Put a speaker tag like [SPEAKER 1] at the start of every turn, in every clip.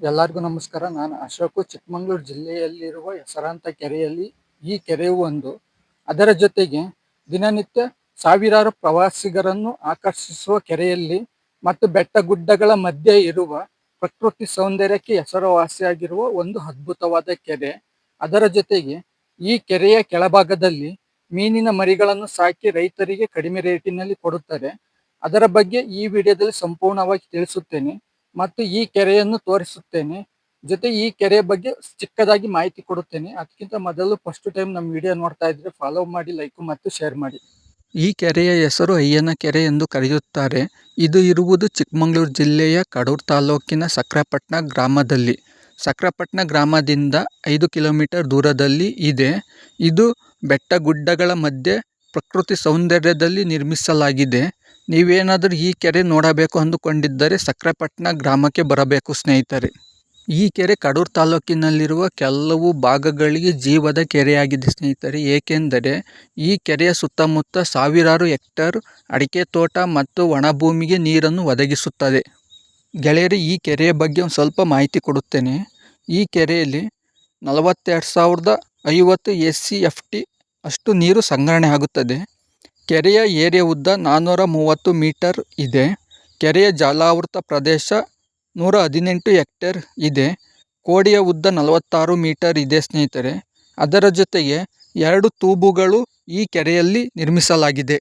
[SPEAKER 1] ಎಲ್ಲರಿಗೂ ನಮಸ್ಕಾರ. ನಾನು ಅಶೋಕು, ಚಿಕ್ಕಮಗಳೂರು ಜಿಲ್ಲೆಯಲ್ಲಿರುವ ಹೆಸರಾಂತ ಕೆರೆಯಲ್ಲಿ ಈ ಕೆರೆಯು ಒಂದು. ಅದರ ಜೊತೆಗೆ ದಿನನಿತ್ಯ ಸಾವಿರಾರು ಪ್ರವಾಸಿಗರನ್ನು ಆಕರ್ಷಿಸುವ ಕೆರೆಯಲ್ಲಿ ಮತ್ತು ಬೆಟ್ಟ ಗುಡ್ಡಗಳ ಮಧ್ಯೆ ಇರುವ ಪ್ರಕೃತಿ ಸೌಂದರ್ಯಕ್ಕೆ ಹೆಸರುವಾಸಿಯಾಗಿರುವ ಒಂದು ಅದ್ಭುತವಾದ ಕೆರೆ. ಅದರ ಜೊತೆಗೆ ಈ ಕೆರೆಯ ಕೆಳಭಾಗದಲ್ಲಿ ಮೀನಿನ ಮರಿಗಳನ್ನು ಸಾಕಿ ರೈತರಿಗೆ ಕಡಿಮೆ ರೇಟಿನಲ್ಲಿ ಕೊಡುತ್ತಾರೆ. ಅದರ ಬಗ್ಗೆ ಈ ವಿಡಿಯೋದಲ್ಲಿ ಸಂಪೂರ್ಣವಾಗಿ ತಿಳಿಸುತ್ತೇನೆ. ಮತ್ತು ಈ ಕೆರೆಯನ್ನು ತೋರಿಸುತ್ತೇನೆ. ಜೊತೆ ಈ ಕೆರೆಯ ಬಗ್ಗೆ ಚಿಕ್ಕದಾಗಿ ಮಾಹಿತಿ ಕೊಡುತ್ತೇನೆ. ಅದಕ್ಕಿಂತ ಮೊದಲು ಫಸ್ಟ್ ಟೈಮ್ ನಮ್ಮ ವಿಡಿಯೋ ನೋಡ್ತಾ ಇದ್ರೆ ಫಾಲೋ ಮಾಡಿ ಲೈಕ್ ಮತ್ತು ಶೇರ್ ಮಾಡಿ.
[SPEAKER 2] ಈ ಕೆರೆಯ ಹೆಸರು ಅಯ್ಯನ ಕೆರೆ ಎಂದು ಕರೆಯುತ್ತಾರೆ. ಇದು ಇರುವುದು ಚಿಕ್ಕಮಗಳೂರು ಜಿಲ್ಲೆಯ ಕಡೂರು ತಾಲೂಕಿನ ಸಕ್ರಪಟ್ಟಣ ಗ್ರಾಮದಲ್ಲಿ. ಸಕ್ರಪಟ್ಟಣ ಗ್ರಾಮದಿಂದ ಐದು ಕಿಲೋಮೀಟರ್ ದೂರದಲ್ಲಿ ಇದೆ. ಇದು ಬೆಟ್ಟ ಗುಡ್ಡಗಳ ಮಧ್ಯೆ ಪ್ರಕೃತಿ ಸೌಂದರ್ಯದಲ್ಲಿ ನಿರ್ಮಿಸಲಾಗಿದೆ. ನೀವೇನಾದರೂ ಈ ಕೆರೆ ನೋಡಬೇಕು ಅಂದುಕೊಂಡಿದ್ದರೆ ಸಕ್ರೆಪಟ್ಟಣ ಗ್ರಾಮಕ್ಕೆ ಬರಬೇಕು ಸ್ನೇಹಿತರೆ. ಈ ಕೆರೆ ಕಡೂರು ತಾಲೂಕಿನಲ್ಲಿರುವ ಕೆಲವು ಭಾಗಗಳಿಗೆ ಜೀವದ ಕೆರೆಯಾಗಿದೆ ಸ್ನೇಹಿತರೆ. ಏಕೆಂದರೆ ಈ ಕೆರೆಯ ಸುತ್ತಮುತ್ತ ಸಾವಿರಾರು ಹೆಕ್ಟರ್ ಅಡಿಕೆ ತೋಟ ಮತ್ತು ಒಣಭೂಮಿಗೆ ನೀರನ್ನು ಒದಗಿಸುತ್ತದೆ. ಗೆಳೆಯರು, ಈ ಕೆರೆಯ ಬಗ್ಗೆ ಸ್ವಲ್ಪ ಮಾಹಿತಿ ಕೊಡುತ್ತೇನೆ. ಈ ಕೆರೆಯಲ್ಲಿ ನಲವತ್ತೆರಡು ಸಾವಿರದ ಐವತ್ತು ಎಸ್ ಸಿ ಎಫ್ ಟಿ ಅಷ್ಟು ನೀರು ಸಂಗ್ರಹಣೆ ಆಗುತ್ತದೆ. ಕೆರೆಯ ಏರಿಯ ಉದ್ದ ನಾನ್ನೂರ ಮೂವತ್ತು ಮೀಟರ್ ಇದೆ. ಕೆರೆಯ ಜಾಲಾವೃತ ಪ್ರದೇಶ ನೂರ ಹದಿನೆಂಟು ಹೆಕ್ಟೇರ್ ಇದೆ. ಕೋಡಿಯ ಉದ್ದ ನಲವತ್ತಾರು ಮೀಟರ್ ಇದೆ ಸ್ನೇಹಿತರೆ. ಅದರ ಜೊತೆಗೆ ಎರಡು ತೂಬುಗಳು ಈ ಕೆರೆಯಲ್ಲಿ ನಿರ್ಮಿಸಲಾಗಿದೆ.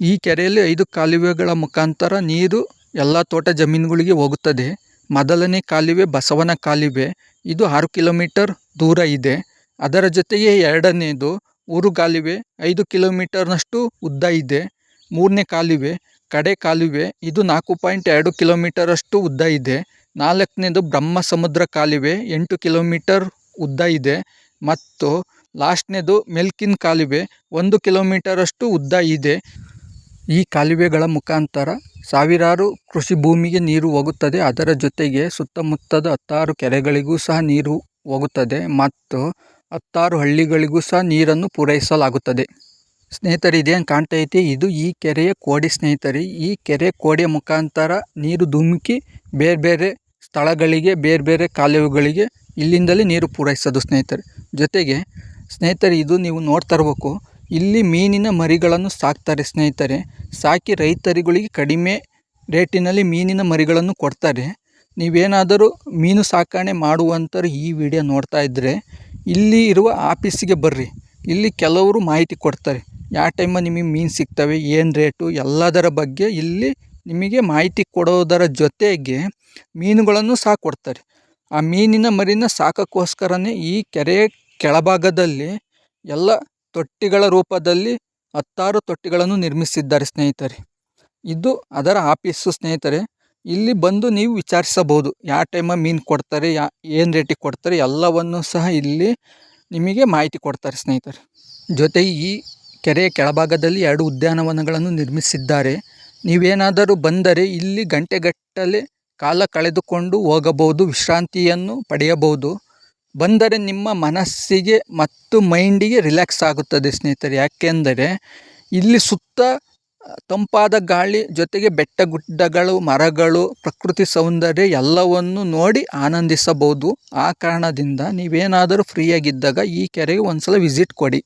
[SPEAKER 2] ಈ ಕೆರೆಯಲ್ಲಿ ಐದು ಕಾಲುವೆಗಳ ಮುಖಾಂತರ ನೀರು ಎಲ್ಲ ತೋಟ ಜಮೀನುಗಳಿಗೆ ಹೋಗುತ್ತದೆ. ಮೊದಲನೇ ಕಾಲುವೆ ಬಸವನ ಕಾಲುವೆ. ಇದು ಆರು ಕಿಲೋಮೀಟರ್ ದೂರ ಇದೆ. ಅದರ ಜೊತೆಗೆ ಎರಡನೇದು ಊರು ಕಾಲುವೆ, ಐದು ಕಿಲೋಮೀಟರ್ನಷ್ಟು ಉದ್ದ ಇದೆ. ಮೂರನೇ ಕಾಲುವೆ, ಕಡೆ ಕಾಲುವೆ, ಇದು ನಾಲ್ಕು ಪಾಯಿಂಟ್ ಎರಡು ಕಿಲೋಮೀಟರಷ್ಟು ಉದ್ದ ಇದೆ. ನಾಲ್ಕನೇದು ಬ್ರಹ್ಮ ಸಮುದ್ರ ಕಾಲುವೆ, ಎಂಟು ಕಿಲೋಮೀಟರ್ ಉದ್ದ ಇದೆ. ಮತ್ತು ಲಾಸ್ಟ್ನೇದು ಮೆಲ್ಕಿನ್ ಕಾಲುವೆ, ಒಂದು ಕಿಲೋಮೀಟರಷ್ಟು ಉದ್ದ ಇದೆ. ಈ ಕಾಲುವೆಗಳ ಮುಖಾಂತರ ಸಾವಿರಾರು ಕೃಷಿ ಭೂಮಿಗೆ ನೀರು ಹೋಗುತ್ತದೆ. ಅದರ ಜೊತೆಗೆ ಸುತ್ತಮುತ್ತದ ಹತ್ತಾರು ಕೆರೆಗಳಿಗೂ ಸಹ ನೀರು ಹೋಗುತ್ತದೆ. ಮತ್ತು ಹತ್ತಾರು ಹಳ್ಳಿಗಳಿಗೂ ಸಹ ನೀರನ್ನು ಪೂರೈಸಲಾಗುತ್ತದೆ. ಸ್ನೇಹಿತರೆ ಇದೇನು ಕಾಣ್ತಾ ಐತಿ ಇದು ಈ ಕೆರೆಯ ಕೋಡಿ ಸ್ನೇಹಿತರೆ. ಈ ಕೆರೆ ಕೋಡಿಯ ಮುಖಾಂತರ ನೀರು ಧುಮುಕಿ ಬೇರೆ ಬೇರೆ ಸ್ಥಳಗಳಿಗೆ, ಬೇರೆ ಬೇರೆ ಕಾಲುವೆಗಳಿಗೆ ಇಲ್ಲಿಂದಲೇ ನೀರು ಪೂರೈಸೋದು ಸ್ನೇಹಿತರೆ. ಜೊತೆಗೆ ಸ್ನೇಹಿತರೆ, ಇದು ನೀವು ನೋಡ್ತಾ ಇರಬೇಕು ಇಲ್ಲಿ ಮೀನಿನ ಮರಿಗಳನ್ನು ಸಾಕ್ತಾರೆ ಸ್ನೇಹಿತರೆ. ಸಾಕಿ ರೈತರುಗಳಿಗೆ ಕಡಿಮೆ ರೇಟಿನಲ್ಲಿ ಮೀನಿನ ಮರಿಗಳನ್ನು ಕೊಡ್ತಾರೆ. ನೀವೇನಾದರೂ ಮೀನು ಸಾಕಣೆ ಮಾಡುವಂಥವ್ರು ಈ ವಿಡಿಯೋ ನೋಡ್ತಾ ಇದ್ದರೆ ಇಲ್ಲಿ ಇರುವ ಆಫೀಸಿಗೆ ಬರ್ರಿ. ಇಲ್ಲಿ ಕೆಲವರು ಮಾಹಿತಿ ಕೊಡ್ತಾರೆ. ಯಾವ ಟೈಮಲ್ಲಿ ನಿಮಗೆ ಮೀನು ಸಿಗ್ತವೆ, ಏನು ರೇಟು ಎಲ್ಲದರ ಬಗ್ಗೆ ಇಲ್ಲಿ ನಿಮಗೆ ಮಾಹಿತಿ ಕೊಡೋದರ ಜೊತೆಗೆ ಮೀನುಗಳನ್ನು ಸಹ ಕೊಡ್ತಾರೆ. ಆ ಮೀನಿನ ಮರಿನ ಸಾಕೋಕ್ಕೋಸ್ಕರನೇ ಈ ಕೆರೆ ಕೆಳಭಾಗದಲ್ಲಿ ಎಲ್ಲ ತೊಟ್ಟಿಗಳ ರೂಪದಲ್ಲಿ ಹತ್ತಾರು ತೊಟ್ಟಿಗಳನ್ನು ನಿರ್ಮಿಸಿದ್ದಾರೆ ಸ್ನೇಹಿತರೆ. ಇದು ಅದರ ಆಫೀಸು ಸ್ನೇಹಿತರೆ. ಇಲ್ಲಿ ಬಂದು ನೀವು ವಿಚಾರಿಸಬಹುದು. ಯಾವ ಟೈಮಲ್ಲಿ ಮೀನು ಕೊಡ್ತಾರೆ, ಯಾ, ಏನು ರೇಟಿಗೆ ಕೊಡ್ತಾರೆ, ಎಲ್ಲವನ್ನು ಸಹ ಇಲ್ಲಿ ನಿಮಗೆ ಮಾಹಿತಿ ಕೊಡ್ತಾರೆ ಸ್ನೇಹಿತರೆ. ಜೊತೆಗೆ ಈ ಕೆರೆಯ ಕೆಳಭಾಗದಲ್ಲಿ ಎರಡು ಉದ್ಯಾನವನಗಳನ್ನು ನಿರ್ಮಿಸಿದ್ದಾರೆ. ನೀವೇನಾದರೂ ಬಂದರೆ ಇಲ್ಲಿ ಗಂಟೆಗಟ್ಟಲೆ ಕಾಲ ಕಳೆದುಕೊಂಡು ಹೋಗಬಹುದು, ವಿಶ್ರಾಂತಿಯನ್ನು ಪಡೆಯಬಹುದು. ಬಂದರೆ ನಿಮ್ಮ ಮನಸ್ಸಿಗೆ ಮತ್ತು ಮೈಂಡಿಗೆ ರಿಲ್ಯಾಕ್ಸ್ ಆಗುತ್ತದೆ ಸ್ನೇಹಿತರೆ. ಯಾಕೆಂದರೆ ಇಲ್ಲಿ ಸುತ್ತ ತಂಪಾದ ಗಾಳಿ ಜೊತೆಗೆ ಬೆಟ್ಟ ಗುಡ್ಡಗಳು, ಮರಗಳು, ಪ್ರಕೃತಿ ಸೌಂದರ್ಯ ಎಲ್ಲವನ್ನು ನೋಡಿ ಆನಂದಿಸಬಹುದು. ಆ ಕಾರಣದಿಂದ ನೀವೇನಾದರೂ ಫ್ರೀಯಾಗಿದ್ದಾಗ ಈ ಕೆರೆಗೆ ಒಂದು ಸಲ ವಿಸಿಟ್ ಕೊಡಿ.